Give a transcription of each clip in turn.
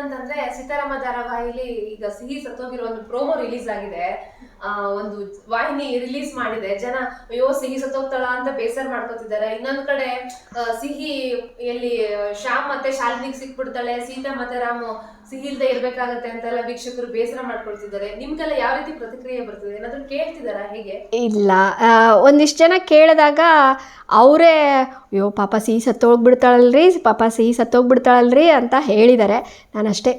ಏನಂತಂದ್ರೆ ಸೀತಾರಾಮ ಧಾರಾವಾಹಿಲಿ ಈಗ ಸಿಹಿ ಸತ್ತೋಗಿರೋ ಒಂದು ಪ್ರೋಮೋ ರಿಲೀಸ್ ಆಗಿದೆ. ಒಂದು ವಾಹಿನಿ ರಿಲೀಸ್ ಮಾಡಿದೆ. ಜನ, ಅಯ್ಯೋ, ಸಿಹಿ ಸತ್ತೋಗ್ತಾಳ ಅಂತ ಬೇಸರ ಮಾಡ್ಕೋತಿದ್ದಾರೆ. ಇನ್ನೊಂದ್ ಕಡೆ ಸಿಹಿ, ಎಲ್ಲಿ, ಶ್ಯಾಮ್ ಮತ್ತೆ ಶಾಲಿನಿಗೆ ಸಿಕ್ಬಿಡ್ತಾಳೆ, ಸೀತಾ ಮತ್ತೆ ರಾಮು ಸಿಹಿ ಇರ್ಬೇಕಾಗತ್ತೆ ಇರ್ಬೇಕಾಗತ್ತೆ ಅಂತೆಲ್ಲ ವೀಕ್ಷಕರು ಬೇಸರ ಮಾಡ್ಕೊಳ್ತಿದ್ದಾರೆ. ನಿಮ್ಗೆಲ್ಲ ಯಾವ ರೀತಿ ಪ್ರತಿಕ್ರಿಯೆ ಬರ್ತದೆ? ಏನಾದ್ರು ಕೇಳ್ತಿದಾರಾ ಹೇಗೆ? ಇಲ್ಲ. ಒಂದಿಷ್ಟು ಜನ ಕೇಳಿದಾಗ ಅವರೇ ಅಯ್ಯೋ ಪಾಪ ಸಿಹಿ ಸತ್ತೋಗ್ಬಿಡ್ತಾಳಲ್ರಿ ಪಾಪ ಸಿಹಿ ಸತ್ತೋಗ್ಬಿಡ್ತಾಳಲ್ರಿ ಅಂತ ಹೇಳಿದ್ದಾರೆ. ನಾನಷ್ಟೇ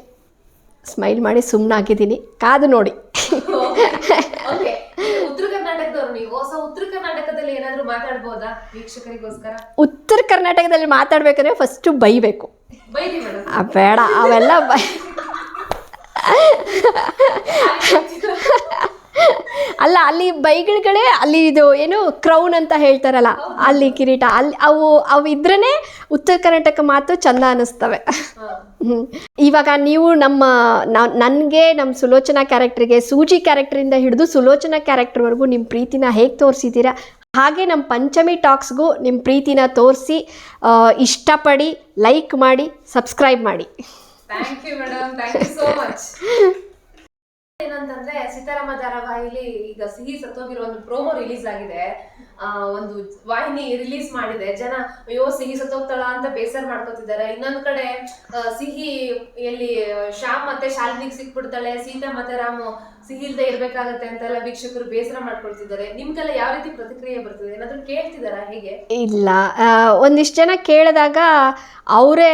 ಸ್ಮೈಲ್ ಮಾಡಿ ಸುಮ್ಮನಾಗಿದ್ದೀನಿ ಕಾದು ನೋಡಿ. ನೀವು ಉತ್ತರ ಕರ್ನಾಟಕದಲ್ಲಿ ಏನಾದರೂ ಮಾತಾಡ್ಬೋದಾ ವೀಕ್ಷಕರಿಗೋಸ್ಕರ? ಉತ್ತರ ಕರ್ನಾಟಕದಲ್ಲಿ ಮಾತಾಡ್ಬೇಕಂದ್ರೆ ಫಸ್ಟ್ ಬೈಬೇಕು. ಬೈರಿ ಮೇಡಮ್ ಆ, ಬೇಡ ಅವೆಲ್ಲ ಬೈ ಅಲ್ಲ ಅಲ್ಲಿ ಬೈಗಳುಗಳೇ ಅಲ್ಲಿ ಇದು ಏನು ಕ್ರೌನ್ ಅಂತ ಹೇಳ್ತಾರಲ್ಲ ಅಲ್ಲಿ ಕಿರೀಟ ಅಲ್ಲಿ ಅವು ಅವು ಇದ್ರೇ ಉತ್ತರ ಕರ್ನಾಟಕ ಮಾತು ಚಂದ ಅನ್ನಿಸ್ತವೆ. ಇವಾಗ ನೀವು ನಮ್ಮ ನನಗೆ ನಮ್ಮ ಸುಲೋಚನಾ ಕ್ಯಾರೆಕ್ಟರ್ಗೆ ಸೂಜಿ ಕ್ಯಾರೆಕ್ಟರಿಂದ ಹಿಡಿದು ಸುಲೋಚನಾ ಕ್ಯಾರೆಕ್ಟರ್ವರೆಗೂ ನಿಮ್ಮ ಪ್ರೀತಿನ ಹೇಗೆ ತೋರಿಸಿದ್ದೀರಾ ಹಾಗೆ ನಮ್ಮ ಪಂಚಮಿ ಟಾಕ್ಸ್ಗೂ ನಿಮ್ಮ ಪ್ರೀತಿನ ತೋರಿಸಿ ಇಷ್ಟಪಡಿ, ಲೈಕ್ ಮಾಡಿ, ಸಬ್ಸ್ಕ್ರೈಬ್ ಮಾಡಿ. Thank you madam thank you so much ಏನಂತಂದ್ರೆ ಸೀತಾರಾಮ ಧಾರಾವಾಹಿಲಿ ಈಗ ಸಿಹಿ ಸತ್ತೋಗಿರೋ ಒಂದು ಪ್ರೋಮೋ ರಿಲೀಸ್ ಆಗಿದೆ. ಒಂದು ವಾಹಿನಿ ರಿಲೀಸ್ ಮಾಡಿದೆ. ಜನ, ಅಯ್ಯೋ, ಸಿಹಿ ಸತ್ತೋಗ್ತಾಳ ಅಂತ ಬೇಸರ ಮಾಡ್ಕೋತಿದ್ದಾರೆ. ಇನ್ನೊಂದ್ ಕಡೆ ಸಿಹಿ ಎಲ್ಲಿ ಶ್ಯಾಮ್ ಮತ್ತೆ ಶಾಲಿನಿಗೆ ಸಿಕ್ಬಿಡ್ತಾಳೆ. ಸೀತಾ ಮತ್ತೆ ರಾಮು ಸಿಹಿ ಇಲ್ದೆ ಇರ್ಬೇಕಾಗತ್ತೆ ಅಂತೆಲ್ಲ ವೀಕ್ಷಕರು ಬೇಸರ ಮಾಡ್ಕೊಳ್ತಿದ್ದಾರೆ. ನಿಮ್ಗೆಲ್ಲ ಯಾವ ರೀತಿ ಪ್ರತಿಕ್ರಿಯೆ ಬರ್ತದೆ? ಏನಾದ್ರು ಕೇಳ್ತಿದಾರ ಹೇಗೆ? ಇಲ್ಲ. ಒಂದಿಷ್ಟು ಜನ ಕೇಳಿದಾಗ ಅವರೇ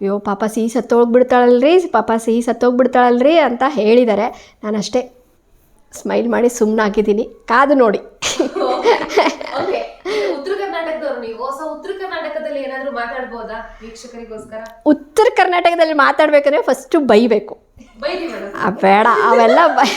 ಅಯ್ಯೋ ಪಾಪ ಸಿಹಿ ಸತ್ತೋಗ್ಬಿಡ್ತಾಳಲ್ರಿ ಪಾಪ ಸಿಹಿ ಸತ್ತೋಗ್ಬಿಡ್ತಾಳಲ್ರಿ ಅಂತ ಹೇಳಿದ್ದಾರೆ ನಾನಷ್ಟೇ ಸ್ಮೈಲ್ ಮಾಡಿ ಸುಮ್ಮನಾಗಿದ್ದೀನಿ ಕಾದು ನೋಡಿ. ಕರ್ನಾಟಕದವ್ರು ನೀವು ಸೊ ಉತ್ತರ ಕರ್ನಾಟಕದಲ್ಲಿ ಮಾತಾಡ್ಬೇಕಂದ್ರೆ ಮಾತಾಡ್ಬೋದಾ ವೀಕ್ಷಕರಿಗೋಸ್ಕರ? ಉತ್ತರ ಕರ್ನಾಟಕದಲ್ಲಿ ಮಾತಾಡ್ಬೇಕಂದ್ರೆ ಫಸ್ಟು ಬೈಬೇಕು. ಬೈರಿ ಮೇಡಮ್ ಆ, ಬೇಡ ಅವೆಲ್ಲ ಬೈ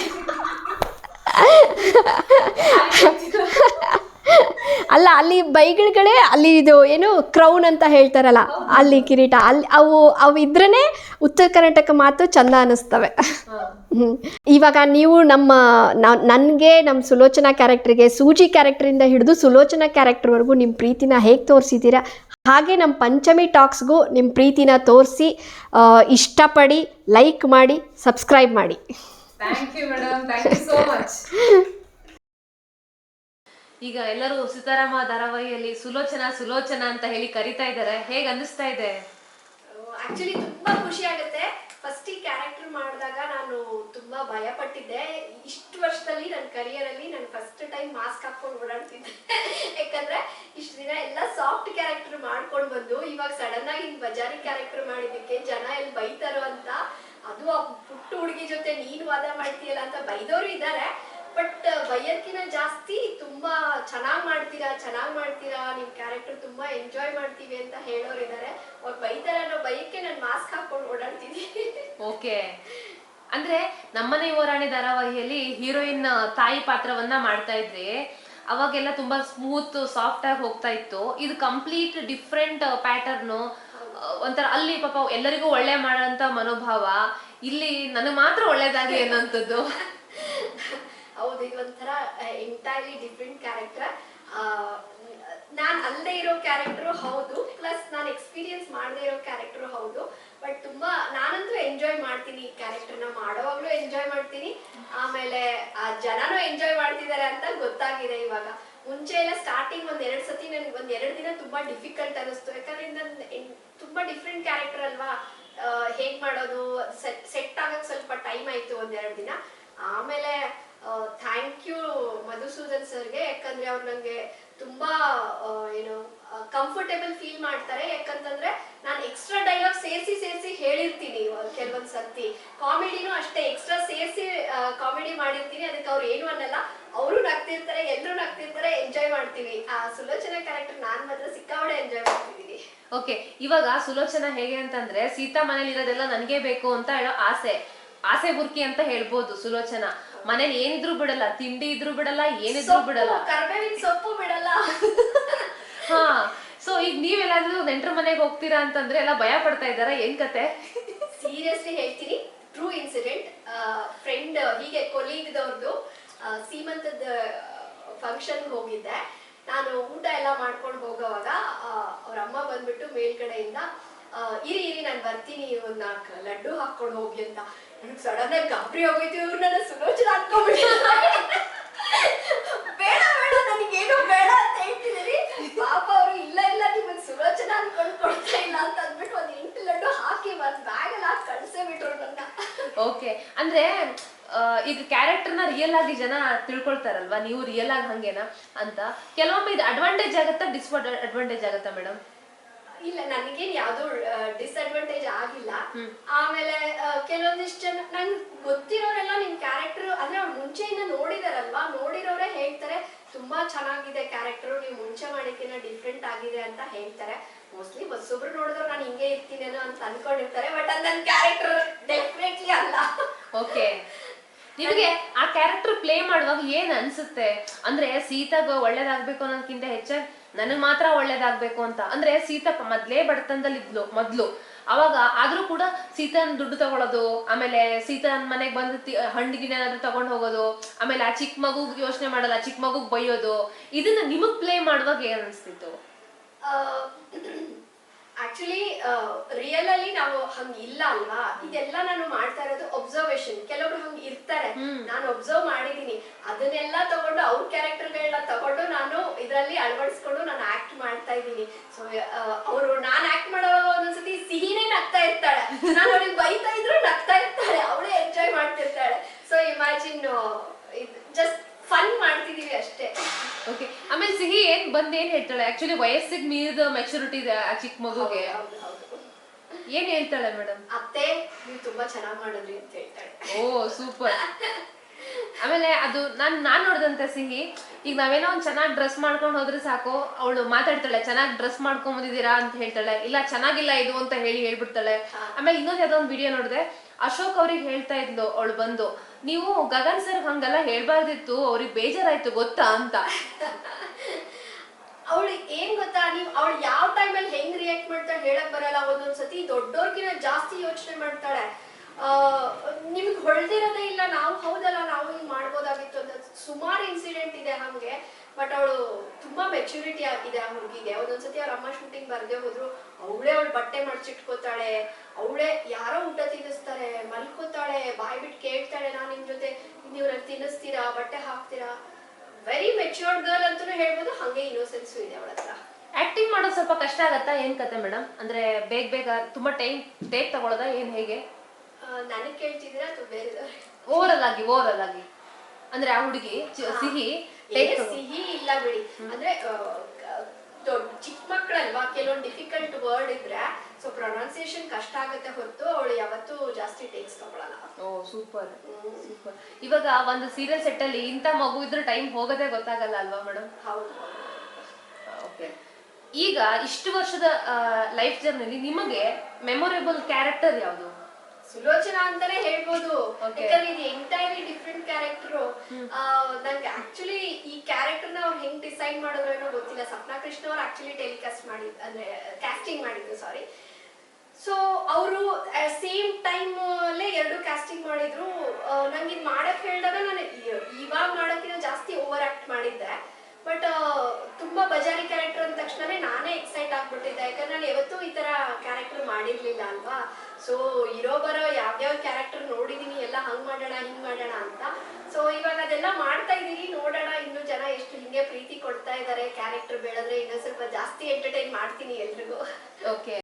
ಅಲ್ಲ, ಅಲ್ಲಿ ಬೈಗಳುಗಳೇ ಅಲ್ಲಿ ಇದು ಏನು ಕ್ರೌನ್ ಅಂತ ಹೇಳ್ತಾರಲ್ಲ, ಅಲ್ಲಿ ಕಿರೀಟ, ಅಲ್ಲಿ ಅವು ಅವು ಇದ್ರೇ ಉತ್ತರ ಕರ್ನಾಟಕ ಮಾತು ಚಂದ ಅನ್ನಿಸ್ತವೆ. ಇವಾಗ ನೀವು ನಮ್ಮ ನನಗೆ ನಮ್ಮ ಸುಲೋಚನಾ ಕ್ಯಾರೆಕ್ಟ್ರಿಗೆ, ಸೂಜಿ ಕ್ಯಾರೆಕ್ಟ್ರಿಂದ ಹಿಡಿದು ಸುಲೋಚನಾ ಕ್ಯಾರೆಕ್ಟರ್ವರೆಗೂ ನಿಮ್ಮ ಪ್ರೀತಿನ ಹೇಗೆ ತೋರಿಸಿದ್ದೀರಾ? ಹಾಗೆ ನಮ್ಮ ಪಂಚಮಿ ಟಾಕ್ಸ್ಗೂ ನಿಮ್ಮ ಪ್ರೀತಿನ ತೋರಿಸಿ ಇಷ್ಟಪಡಿ ಲೈಕ್ ಮಾಡಿ ಸಬ್ಸ್ಕ್ರೈಬ್ ಮಾಡಿ. Thank you madam thank you so much ಈಗ ಎಲ್ಲರೂ ಸೀತಾರಾಮ ಧಾರಾವಾಹಿಯಲ್ಲಿ ಸುಲೋಚನಾ ಸುಲೋಚನಾ ಅಂತ ಹೇಳಿ ಕರಿತಾ ಇದ್ದಾರೆ. ಹೇಗ ಅನ್ನಿಸ್ತಾ ಇದೆ? ಆಕ್ಚುಲಿ ತುಂಬಾ ಖುಷಿ ಆಗುತ್ತೆ. ಫಸ್ಟ್ ಈ ಕ್ಯಾರೆಕ್ಟರ್ ಮಾಡಿದಾಗ ನಾನು ತುಂಬಾ ಭಯ ಪಟ್ಟಿದ್ದೆ ಇಷ್ಟು ವರ್ಷದಲ್ಲಿ ನನ್ನ ಕರಿಯರ್ ಅಲ್ಲಿ ನಾನು ಫಸ್ಟ್ ಟೈಮ್ ಮಾಸ್ಕ್ ಹಾಕೊಂಡು ಓಡಾಡ್ತಿದ್ದೆ. ಯಾಕಂದ್ರೆ ಇಷ್ಟು ದಿನ ಎಲ್ಲ ಸಾಫ್ಟ್ ಕ್ಯಾರೆಕ್ಟರ್ ಮಾಡ್ಕೊಂಡು ಬಂದು, ಇವಾಗ ಸಡನ್ ಆಗಿ ಬಜಾರಿ ಕ್ಯಾರೆಕ್ಟರ್ ಮಾಡಿದ್ದಕ್ಕೆ ಜನ ಎಲ್ಲಿ ಬೈತಾರೋ ಅಂತ, ಅದು ಆ ಪುಟ್ಟ ಹುಡುಗಿ ಜೊತೆ ನೀನು ವಾದ ಮಾಡ್ತೀಯಲ್ಲ ಅಂತ ಬೈದವರು ಇದ್ದಾರೆ ಬಟ್ ಜಾಸ್ತಿ ತುಂಬಾ ಚೆನ್ನಾಗ್ ಮಾಡ್ತೀರಾ ಚೆನ್ನಾಗ್ ಮಾಡ್ತೀರಾ, ನಿಮ್ ಕ್ಯಾರೆಕ್ಟರ್ ತುಂಬಾ ಎಂಜಾಯ್ ಮಾಡ್ತೀವಿ ಅಂತ ಹೇಳೋರು ಇದಾರೆ. ಅವ್ರು ಬೈತಾರ ಅನ್ನೋ ಬೈಯಕ್ಕೆ ನಾನು ಮಾಸ್ಕ್ ಹಾಕೊಂಡು ಓಡಾಡ್ತೀನಿ. ಓಕೆ. ಅಂದ್ರೆ ನಮ್ಮನೆ ಯುವರಾಣಿ ಧಾರಾವಾಹಿಯಲ್ಲಿ ಹೀರೋಯಿನ್ ತಾಯಿ ಪಾತ್ರವನ್ನ ಮಾಡ್ತಾ ಇದ್ರಿ ಅವಾಗೆಲ್ಲ ತುಂಬಾ ಸ್ಮೂತ್ ಸಾಫ್ಟ್ ಆಗಿ ಹೋಗ್ತಾ ಇತ್ತು. ಇದು ಕಂಪ್ಲೀಟ್ ಡಿಫ್ರೆಂಟ್ ಪ್ಯಾಟರ್ನು ಒಂಥರ ಅಲ್ಲಿ ಪಾಪ ಎಲ್ಲರಿಗೂ ಒಳ್ಳೆ ಮಾಡೋ ಮನೋಭಾವ, ಇಲ್ಲಿ ನನಗೆ ಮಾತ್ರ ಒಳ್ಳೇದಾಗಿ ಅನ್ನೋಂಥದ್ದು ಹೌದು ಇದೊಂಥರ ಎಂಟೈರ್ಲಿ ಡಿಫ್ರೆಂಟ್ ಕ್ಯಾರೆಕ್ಟರ್ ನಾನು ಅಲ್ಲದೆ ಇರೋ ಕ್ಯಾರೆಕ್ಟರ್ ಹೌದು ಪ್ಲಸ್ ನಾನು ಎಕ್ಸ್ಪೀರಿಯನ್ಸ್ ಮಾಡದೇ ಇರೋ ಕ್ಯಾರೆಕ್ಟರ್ ಹೌದು. ಬಟ್ ತುಂಬ, ನಾನಂತೂ ಎಂಜಾಯ್ ಮಾಡ್ತೀನಿ ಈ ಕ್ಯಾರೆಕ್ಟರ್ನ ಮಾಡೋವಾಗ್ಲೂ ಎಂಜಾಯ್ ಮಾಡ್ತೀನಿ. ಆಮೇಲೆ, ಆ, ಜನನೂ ಎಂಜಾಯ್ ಮಾಡ್ತಿದ್ದಾರೆ ಅಂತ ಗೊತ್ತಾಗಿದೆ ಇವಾಗ. ಮುಂಚೆ ಎಲ್ಲ ಸ್ಟಾರ್ಟಿಂಗ್ ಒಂದ್ ಎರಡ್ ಸತಿ ನನ್ಗೆ, ಒಂದ್ ಎರಡ್ ದಿನ ತುಂಬಾ ಡಿಫಿಕಲ್ಟ್ ಅನಿಸ್ತು ಯಾಕಂದ್ರೆ ನನ್ ತುಂಬ ಡಿಫ್ರೆಂಟ್ ಕ್ಯಾರೆಕ್ಟರ್ ಅಲ್ವಾ? ಹೇಗ್ ಮಾಡೋದು? ಸೆಟ್ ಆಗಕ್ ಸ್ವಲ್ಪ ಟೈಮ್ ಆಯ್ತು ಒಂದೆರಡು ದಿನ. ಆಮೇಲೆ ಥ್ಯಾಂಕ್ ಯು ಮಧುಸೂದನ್ ಸರ್ಗೆ, ಯಾಕಂದ್ರೆ ಅವ್ರು ನಂಗೆ ತುಂಬಾ ಏನು ಕಂಫರ್ಟೇಬಲ್ ಫೀಲ್ ಮಾಡ್ತಾರೆ. ಯಾಕಂತಂದ್ರೆ ನಾನು ಎಕ್ಸ್ಟ್ರಾ ಡೈಲಾಗ್ ಸೇರಿಸಿ ಸೇರಿಸಿ ಹೇಳಿರ್ತೀನಿ ಕೆಲವೊಂದ್ ಸರ್ತಿ. ಕಾಮಿಡಿನೂ ಅಷ್ಟೇ ಎಕ್ಸ್ಟ್ರಾ ಸೇರಿಸಿ ಕಾಮಿಡಿ ಮಾಡಿರ್ತೀನಿ. ಅದಕ್ಕೆ ಅವ್ರು ಏನು ಅನ್ನಲ್ಲ, ಅವರು ನಗ್ತಿರ್ತಾರೆ ಎಲ್ಲರೂ ನಗ್ತಿರ್ತಾರೆ ಎಂಜಾಯ್ ಮಾಡ್ತೀವಿ. ಆ, ಸುಲೋಚನಾ ಕ್ಯಾರೆಕ್ಟರ್ ನಾನ್ ಮಾತ್ರ ಸಿಕ್ಕಾವಡೆ ಎಂಜಾಯ್ ಮಾಡ್ತಿದ್ದೀನಿ. ಓಕೆ, ಇವಾಗ ಸುಲೋಚನಾ ಹೇಗೆ ಅಂತಂದ್ರೆ, ಸೀತಾ ಮನೇಲಿ ಇರೋದೆಲ್ಲ ನನಗೆ ಬೇಕು ಅಂತ ಹೇಳೋ ಆಸೆ. ಆಸೆ ಬುರ್ಕಿ ಅಂತ ಹೇಳ್ಬೋದು ಸುಲೋಚನಾ. ಮನೇಲಿ ಏನಿದ್ರು ಬಿಡಲ್ಲ ತಿಂಡಿ ಇದ್ರು ಬಿಡಲ್ಲ ಏನಿದ್ರು ಬಿಡಲ್ಲ. ಕರ್ಬೇವಿನ ಸೊಪ್ಪು ಬಿಡಲ್ಲ. ಹಾ ಸೊ ಈಗ ನೀವೆಲ್ಲಾದ್ರೂ ನೆಂಟ್ರ ಮನೆಗೆ ಹೋಗ್ತೀರಾ ಅಂತಂದ್ರೆ ಎಲ್ಲ ಭಯ ಪಡ್ತಾ ಇದಾರ ಏನ್ ಕತೆ? ಸೀರಿಯಸ್ಲಿ ಹೇಳ್ತೀನಿ ಟ್ರೂ ಇನ್ಸಿಡೆಂಟ್ ಫ್ರೆಂಡ್ ಹೀಗೆ ಕೊಲೀಗ್ದವ್ರದ್ದು ಸೀಮಂತದ ಫಂಕ್ಷನ್ ಹೋಗಿದ್ದೆ. ನಾನು ಊಟ ಎಲ್ಲ ಮಾಡ್ಕೊಂಡು ಹೋಗೋವಾಗ ಅವ್ರ ಅಮ್ಮ ಬಂದ್ಬಿಟ್ಟು ಮೇಲ್ಗಡೆಯಿಂದ ಇರಿ ಇರಿ, ನಾನು ಬರ್ತೀನಿ, ಒಂದ್ ನಾಲ್ಕು ಲಡ್ಡು ಹಾಕೊಂಡು ಹೋಗಿ ಅಂತ. ನನಗೆ ಸಡನ್ ಆಗಿ ಗಾಬರಿ ಹೋಗೈತಿ ಇವ್ರು ನನ್ನ ಸುಲೋಚನ ಹಾಕೊಂಡ್ಬಿಟ್ಟು ಬೇಡ ಬೇಡ, ನನಗೇನು ಬೇಡ ಅಂತ ಹೇಳ್ತಿದ್ದೀರಿ. ಪಾಪ ಅವರು ಇಲ್ಲ ಇಲ್ಲ ನಿಮಗೆ ಸುಲೋಚನ ಅನ್ಕೊಂಡು ಕೊಡ್ತಾ ಇಲ್ಲ ಅಂತ ಅಂದ್ಬಿಟ್ಟು ಒಂದ್ ಎಂಟು ಲಡ್ಡು ಹಾಕಿ ಒಂದ್ ಬ್ಯಾಗ್ ಅಲ್ಲಿ ಹಾಕಿ ಕಳ್ಸೇ ಬಿಟ್ರು ನನ್ನ. ಓಕೆ, ಅಂದ್ರೆ ಈಗ ಕ್ಯಾರೆಕ್ಟರ್ನ ರಿಯಲ್ ಆಗಿ ಜನ ತಿಳ್ಕೊಳ್ತಾರಲ್ವಾ? ನೀವು ರಿಯಲ್ ಆಗಿ ಹಂಗೇನಾ ಅಂತ. ಕೆಲವೊಮ್ಮೆ ಇದು ಅಡ್ವಾಂಟೇಜ್ ಆಗುತ್ತಾ ಡಿಸ್ಅಡ್ವಾಂಟೇಜ್ ಆಗುತ್ತಾ ಮೇಡಮ್ ಇಲ್ಲ ನನಗೇನ್ ಯಾವ್ದು ಡಿಸ್ಅಡ್ವಾಂಟೇಜ್ ಆಗಿಲ್ಲ. ಆಮೇಲೆ ಕೆಲವೊಂದಿಷ್ಟು ಜನ ನಂಗೆ ಗೊತ್ತಿರೋರೆಲ್ಲ ನಿಮ್ ಕ್ಯಾರೆಕ್ಟರ್ ಅಂದ್ರೆ ಅವ್ರು ಮುಂಚೆಯಿಂದ ನೋಡಿದಾರಲ್ವಾ? ನೋಡಿರೋರೆ ಹೇಳ್ತಾರೆ ತುಂಬಾ ಚೆನ್ನಾಗಿದೆ ಕ್ಯಾರೆಕ್ಟರ್ ನೀವು ಮುಂಚೆ ಮಾಡಿದ್ಕಿನ ಡಿಫ್ರೆಂಟ್ ಆಗಿದೆ ಅಂತ ಹೇಳ್ತಾರೆ. ಮೋಸ್ಟ್ಲಿ ಬಸ್ಸೊಬ್ರು ನೋಡಿದ್ರು ನಾನು ಹಿಂಗೆ ಇರ್ತೀನೇನೋ ಅಂತ ಅನ್ಕೊಂಡಿರ್ತಾರೆ ಬಟ್ ಅದು ನನ್ನ ಕ್ಯಾರೆಕ್ಟರ್ ಡೆಫಿನೆಟ್ಲಿ ಅಲ್ಲ. ಓಕೆ ನಿಮಗೆ ಆ ಕ್ಯಾರೆಕ್ಟರ್ ಪ್ಲೇ ಮಾಡುವಾಗ ಏನ್ ಅನ್ಸುತ್ತೆ? ಅಂದ್ರೆ ಸೀತಾಗ ಒಳ್ಳೇದಾಗ್ಬೇಕು ಅನ್ನೋದಕ್ಕಿಂತ ಹೆಚ್ಚಾಗಿ ನನಗ್ ಮಾತ್ರ ಒಳ್ಳೇದಾಗ್ಬೇಕು ಅಂತ. ಅಂದ್ರೆ ಸೀತಪ್ಪ ಮೊದ್ಲೇ ಬಡತನದಲ್ಲಿ ಇದ್ಲು ಮೊದ್ಲು. ಅವಾಗ ಆದ್ರೂ ಕೂಡ ಸೀತಾನ್ ದುಡ್ಡು ತಗೊಳ್ಳೋದು ಆಮೇಲೆ ಸೀತಾನ್ ಮನೆಗ್ ಬಂದು ಹಣ್ಣಿಗಿನ ಏನಾದ್ರು ತಗೊಂಡ್ ಹೋಗೋದು, ಆಮೇಲೆ ಆ ಚಿಕ್ಕ ಮಗು ಯೋಚನೆ ಮಾಡಲ್ಲ ಚಿಕ್ಕ ಮಗುಗ್ ಬೈಯೋದು, ಇದನ್ನ ನಿಮಗ್ ಪ್ಲೇ ಮಾಡುವಾಗ ಏನ್ ಅನ್ಸ್ತಿತ್ತು? ಆಕ್ಚುಲಿ ರಿಯಲ್ ಅಲ್ಲಿ ನಾವು ಹಂಗ ಇಲ್ಲ ಅಲ್ವಾ? ಇದೆಲ್ಲ ನಾನು ಮಾಡ್ತಾ ಇರೋದು ಒಬ್ಸರ್ವೇಶನ್ ಕೆಲವರು ಹಂಗ ಇರ್ತಾರೆ. ನಾನು ಒಬ್ಸರ್ವ್ ಮಾಡಿದೀನಿ. ಅದನ್ನೆಲ್ಲ ತಗೊಂಡು ಅವ್ರ ಕ್ಯಾರೆಕ್ಟರ್ಗಳನ್ನ ತಗೊಂಡು ನಾನು ಇದರಲ್ಲಿ ಅಳವಡಿಸ್ಕೊಂಡು ನಾನು ಆಕ್ಟ್ ಮಾಡ್ತಾ ಇದ್ದೀನಿ. ಸೊ ಅವರು ನಾನು ಆಕ್ಟ್ ಮಾಡೋ ಒಂದೊಂದ್ಸತಿ ಸಿಹಿನೇ ನಗ್ತಾ ಇರ್ತಾಳೆ. ನಾನು ಅವ್ರಿಗೆ ಬೈತಾ ಇದ್ರು ನಗ್ತಾ ಇರ್ತಾಳೆ. ಅವಳೇ ಎಂಜಾಯ್ ಮಾಡ್ತಿರ್ತಾಳೆ. ಸೊ ಇಮ್ಯಾಜಿನ್ ಜಸ್ಟ್ ಫನ್ ಮಾಡ್ತಿದೀವಿ ಅಷ್ಟೇ. ಓಕೆ ಆಮೇಲೆ ಸಿಹಿ ಏನ್ ಬಂದ್ ಏನ್ ಹೇಳ್ತಾಳೆ? ಆಕ್ಚುಲಿ ವಯಸ್ಸಿಗೆ ಮೀರಿದ ಮೆಚುರಿಟಿ ಇದೆ ಆ ಚಿಕ್ಕ ಮಗುಗೆ. ಏನ್ ಹೇಳ್ತಾಳೆ ಮೇಡಮ್ ಅತ್ತೆ ನೀವು ತುಂಬಾ ಚೆನ್ನಾಗಿ ಮಾಡಿದ್ರಿ ಅಂತ ಹೇಳ್ತಾಳೆ. Oh super. ಆಮೇಲೆ ಅದು ನಾನ್ ನಾನ್ ನೋಡ್ದಂತೆ ಸಿಹಿ. ಈಗ ನಾವೇನೋ ಒಂದ್ ಚೆನ್ನಾಗಿ ಡ್ರೆಸ್ ಮಾಡ್ಕೊಂಡು ಹೋದ್ರೆ ಸಾಕು. ಅವಳು ಮಾತಾಡ್ತಾಳೆ ಚೆನ್ನಾಗಿ ಡ್ರೆಸ್ ಮಾಡ್ಕೊಂಡ್ ಬಂದಿದ್ದೀರಾ ಅಂತ ಹೇಳ್ತಾಳೆ. ಇಲ್ಲ ಚೆನ್ನಾಗಿಲ್ಲ ಇದು ಅಂತ ಹೇಳಿ ಹೇಳ್ಬಿಡ್ತಾಳೆ. ಆಮೇಲೆ ಇನ್ನೊಂದ್ ಯಾವ್ದೋ ಒಂದ್ ವಿಡಿಯೋ ನೋಡಿದೆ. ಅಶೋಕ್ ಅವ್ರಿಗೆ ಹೇಳ್ತಾ ಇದ್ಲು ಅವಳು ಬಂದು ನೀವು ಗಗನ್ ಸರ್ ಹಂಗೆಲ್ಲ ಹೇಳ್ಬಾರ್ದಿತ್ತು ಅವ್ರಿಗೆ ಬೇಜಾರಾಯ್ತು ಗೊತ್ತಾ? ಅಂತ. ಅವಳು ಏನ್ ಗೊತ್ತಾ? ನೀವು ಅವಳು ಯಾವ ಟೈಮಲ್ಲಿ ಹೆಂಗ್ ರಿಯಾಕ್ಟ್ ಮಾಡ್ತಾಳೆ ಹೇಳಕ್ ಬರಲ್ಲ. ಒಂದೊಂದ್ ಸತಿ ದೊಡ್ಡೋರ್ಗಿನ ಜಾಸ್ತಿ ಯೋಚನೆ ಮಾಡ್ತಾಳೆ. ನಿಮ್ಗೆ ಹೊಳ್ದಿರೋದೇ ಇಲ್ಲ. ನಾವು ಹೌದಲ್ಲ, ನಾವು ಹಿಂಗ್ ಮಾಡ್ಬೋದಾಗಿತ್ತು ಅಂತ ಸುಮಾರು ಇನ್ಸಿಡೆಂಟ್ ಇದೆ ಹಂಗೆ ಬಟ್ ಅವಳು ತುಂಬಾ ಮೆಚುರಿಟಿ ಆಗಿದೆ ಆ ಹುಡುಗಿಗೆ. ಒಂದೊಂದ್ಸತಿ ಅವ್ರ ಅಮ್ಮ ಶೂಟಿಂಗ್ ಬರ್ದೇ ಹೋದ್ರು. ಅವಳೇ ಅವಳು ಬಟ್ಟೆ ಮಡ್ಚಿಟ್ಕೋತಾಳೆ. ಅವಳೇ ಯಾರೋ ಊಟ ತಿನ್ನಿಸ್ತಾರೆ, ಮಲ್ಕೋತಾಳೆ, ಬಾಯ್ ಬಿಟ್ಟು ಕೇಳ್ತಾಳೆ, ನಾನ್ ನಿಮ್ ಜೊತೆ ನೀವ್ರಲ್ಲಿ ತಿನ್ನಿಸ್ತೀರಾ? ಬಟ್ಟೆ ಹಾಕ್ತೀರಾ? ವೆರಿ ಮೆಚೂರ್ಡ್ ಗರ್ಲ್ ಅಂತಾನು ಹೇಳ್ಬೋದು ಹಂಗೆ ಇನ್ನೋಸೆನ್ಸ್ ಇದೆ ಅವಳ ಹತ್ರ ಆಕ್ಟಿಂಗ್ ಮಾಡೋದು ಸ್ವಲ್ಪ ಕಷ್ಟ ಆಗತ್ತಾ? ಏನ್ ಕತೆ ಮೇಡಮ್ ಅಂದ್ರೆ ಬೇಗ ಬೇಗ ತುಂಬಾ ಟೈಮ್ ಟೇಕ್ ತಗೊಳ್ಳೋದಾ ಏನ್ ಹೇಗೆ? ನನಗೆ ಕೇಳ್ತಿದ್ದೀರಾ ಅಥವಾ ಬೇರೆ ಓವರಲ್ ಆಗಿ ಓವರಲ್ ಆಗಿ. ಅಂದ್ರೆ ಆ ಹುಡುಗಿ ಚ- ಸಿಹಿ ಟೇಕ್ ಸಿಹಿ ಇಲ್ಲ ಬಿಡಿ. ಅಂದ್ರೆ ಆ, ದೊಡ್ಡ ಚಿಕ್ಕ ಮಕ್ಕಳಲ್ವಾ ಕೆಲವೊಂದು ಡಿಫಿಕಲ್ಟ್ ವರ್ಡ್ ಇದ್ರೆ ಸೊ ಪ್ರೊನೌನ್ಸಿಯೇಷನ್ ಕಷ್ಟ ಆಗುತ್ತೆ ಹೊರತು ಅವಳು ಯಾವತ್ತೂ ಜಾಸ್ತಿ ಟೇಕ್ಸ್ ತಗೊಳಲ್ಲ. ಓ ಸೂಪರ್ ಸೂಪರ್ ಇವಾಗ ಒಂದು ಸೀರಿಯಲ್ ಸೆಟ್ ಅಲ್ಲಿ ಇಂಥ ಮಗು ಇದ್ರೆ ಟೈಮ್ ಹೋಗೋದೇ ಗೊತ್ತಾಗಲ್ಲ ಅಲ್ವಾ ಮೇಡಮ್ ಹೌದು. ಓಕೆ ಈಗ ಇಷ್ಟು ವರ್ಷದ ಲೈಫ್ ಜರ್ನಿಲಿ ನಿಮಗೆ ಮೆಮೊರೇಬಲ್ ಕ್ಯಾರೆಕ್ಟರ್ ಯಾವುದು? ಸುಲೋಚನಾ ಅಂತಾನೆ ಹೇಳ್ಬೋದು. ಯಾಕಂದ್ರೆ ಇದು ಎಂಟೈರ್ಲಿ ಡಿಫ್ರೆಂಟ್ ಕ್ಯಾರೆಕ್ಟರ್ ನಂಗೆ ಆಕ್ಚುಲಿ ಈ ಕ್ಯಾರೆಕ್ಟರ್ನ ಅವ್ರು ಹೆಂಗ್ ಡಿಸೈಡ್ ಮಾಡಿದ್ರು ಗೊತ್ತಿಲ್ಲ. ಸಪ್ನಾ ಕೃಷ್ಣ ಅವ್ರು ಆಕ್ಚುಲಿ ಟೆಲಿಕಾಸ್ಟ್ ಮಾಡಿದ್ ಅಂದ್ರೆ ಕ್ಯಾಸ್ಟಿಂಗ್ ಮಾಡಿದ್ರು ಸಾರಿ ಸೊ ಅವರು ಸೇಮ್ ಟೈಮ್ ಅಲ್ಲೇ ಎರಡು ಕ್ಯಾಸ್ಟಿಂಗ್ ಮಾಡಿದ್ರು. ನಂಗೆ ಇದು ಮಾಡಕ್ ಹೇಳಿದಾಗ ನಾನು ಇವಾಗ ಮಾಡೋಕ್ಕಿಂತ ಜಾಸ್ತಿ ಓವರ್ ಆಕ್ಟ್ ಮಾಡಿದ್ದೆ. ಬಟ್ ತುಂಬಾ ಬಜಾರಿ ಕ್ಯಾರೆಕ್ಟರ್ ಅಂದ ತಕ್ಷಣನೇ ನಾನೇ ಎಕ್ಸೈಟ್ ಆಗ್ಬಿಟ್ಟಿದ್ದೆ. ಯಾಕಂದ್ರೆ ನಾನು ಯಾವತ್ತೂ ಈ ತರ ಕ್ಯಾರೆಕ್ಟರ್ ಮಾಡಿರ್ಲಿಲ್ಲ ಅಲ್ವಾ? ಸೊ ಇರೋ ಬರೋ ಯಾವ್ಯಾವ ಕ್ಯಾರೆಕ್ಟರ್ ನೋಡಿದೀನಿ, ಎಲ್ಲ ಹಂಗ್ ಮಾಡೋಣ, ಹಿಂಗ್ ಮಾಡೋಣ ಅಂತ. ಸೊ ಇವಾಗ ಅದೆಲ್ಲ ಮಾಡ್ತಾ ಇದೀನಿ. ನೋಡೋಣ ಇನ್ನು ಜನ ಎಷ್ಟು ಹಿಂಗೆ ಪ್ರೀತಿ ಕೊಡ್ತಾ ಇದಾರೆ. ಕ್ಯಾರೆಕ್ಟರ್ ಬೆಳೆದ್ರೆ ಇನ್ನೂ ಸ್ವಲ್ಪ ಜಾಸ್ತಿ ಎಂಟರ್ಟೈನ್ ಮಾಡ್ತೀನಿ ಎಲ್ರಿಗೂ. ಓಕೆ